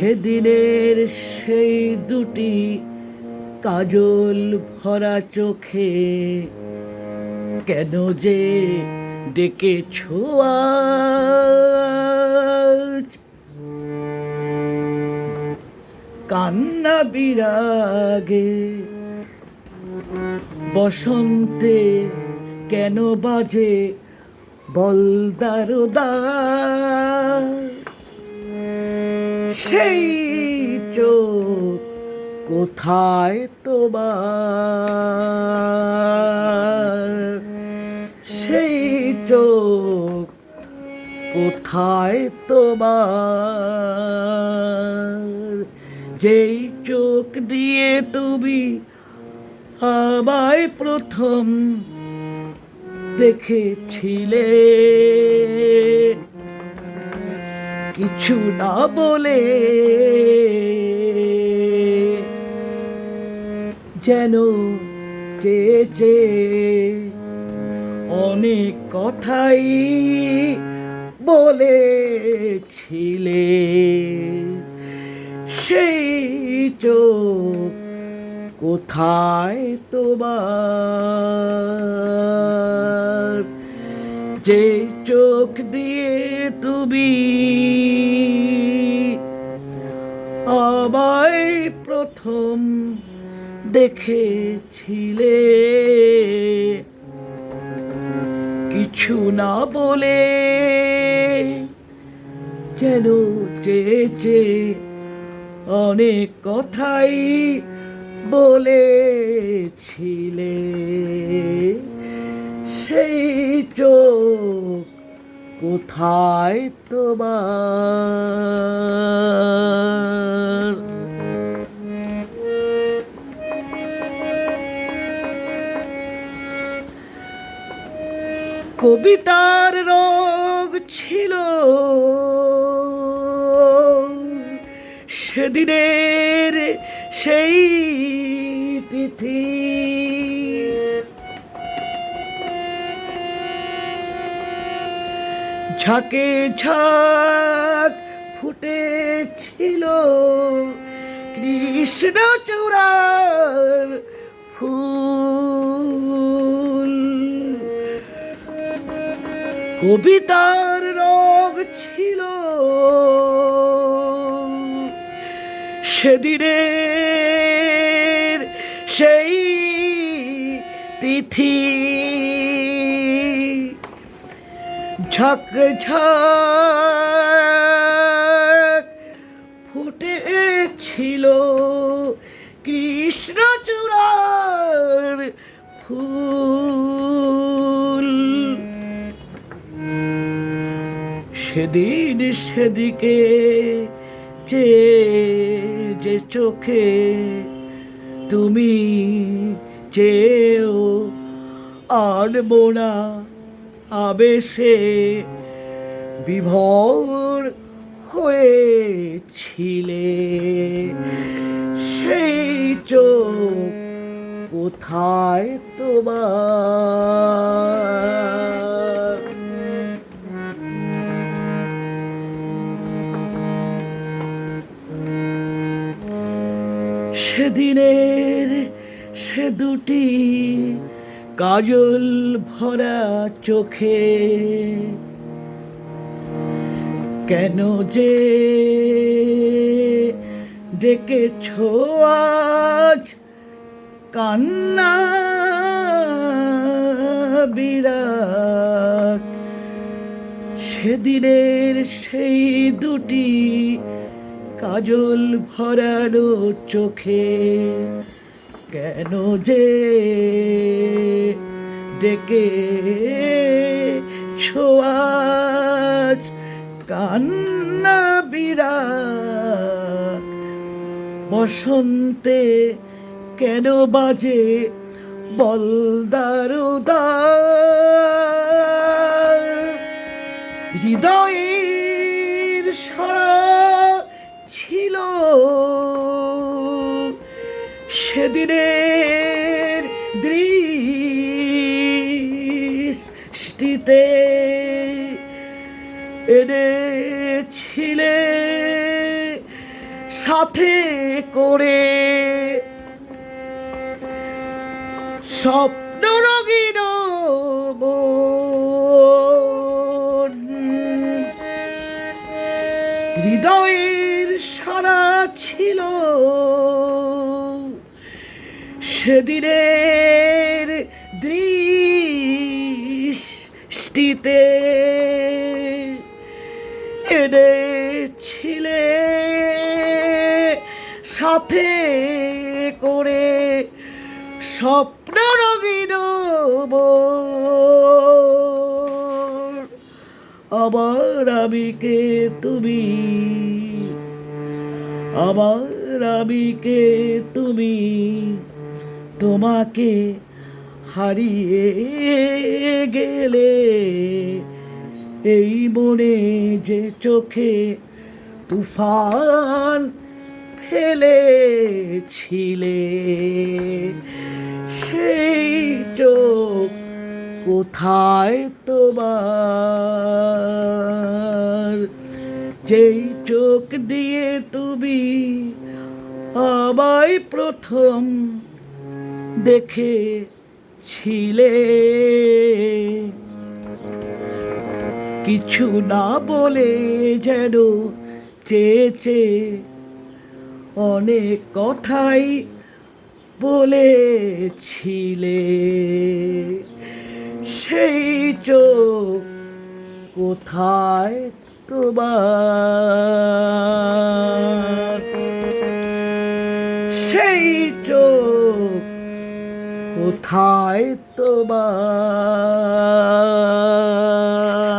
সেদিনের সেই দুটি কাজল ভরা চোখে কেন যে ডেকে আজ? কান্না বিরাগে বসন্তে কেন বাজে বলদারদা সেই চোখ কোথায় তোমার? সেই চোখ কোথায় তোমার? যেই চোখ দিয়ে তুমি আমায় প্রথম দেখেছিলে কিছু না বলে। যেন চেয়ে চেয়ে অনেক কথাই বলেছিলে। সেই চোখ কোথায় তোমার? যে চোখ দিয়ে তুমি আমায় প্রথম দেখেছিলে। কিছু না বলে যেন চেয়েছে অনেক কথাই বলেছিলে। সেই চোখ কোথায় তোমার? কবিতার রোগ ছিল। সেদিনের সেই তিথি ঝাঁকে ঝাঁক ফুটেছিল কৃষ্ণ চূড়ার ফুল। কবিতার রোগ ছিল। সেদিনের সেই তিথি ঝক ঝক ফুটেছিল কৃষ্ণ চূড়ার ফুল। সেদিন সেদিকে যে যে চোখে তুমি চেয়েও আনব না আবেশে বিভোর হয়েছিলে। সেই চোখ কোথায় তোমার? সেদিনের সে দুটি কাজল ভরা চোখে। কেন যে ডেকেছ আজ কান্না, বিরাট। সেদিনের সেই দুটি কাজল ভরানো চোখে। কেন যে ডেকে ছোয়াজ কান্না বিরাট বসন্তে কেন বাজে বলদারুদার হৃদয়ের সারা ছিল সেদিনের দৃষ্টিতে এনেছিলে সাথে করে স্বপ্ন রঙিন। হৃদয়ের সারা ছিল সেদিনের দৃষ্টিতে এনেছিলে সাথে করে স্বপ্ন রঙিন মন। আমার আমিকে তুমি আমার আমিকে তুমি তোমাকে হারিয়ে গেলে এই মনে যে চোখে তুফান ফেলেছিলে, সেই চোখ কোথায় তোমার? যেই চোখ দিয়ে তুমি আমায় প্রথম দেখেছিলে কিছু না বলে যেন চেয়েছে অনেক কথাই বলেছিলে। সেই চোখ কোথায় তোমার? কোথায় তোমার।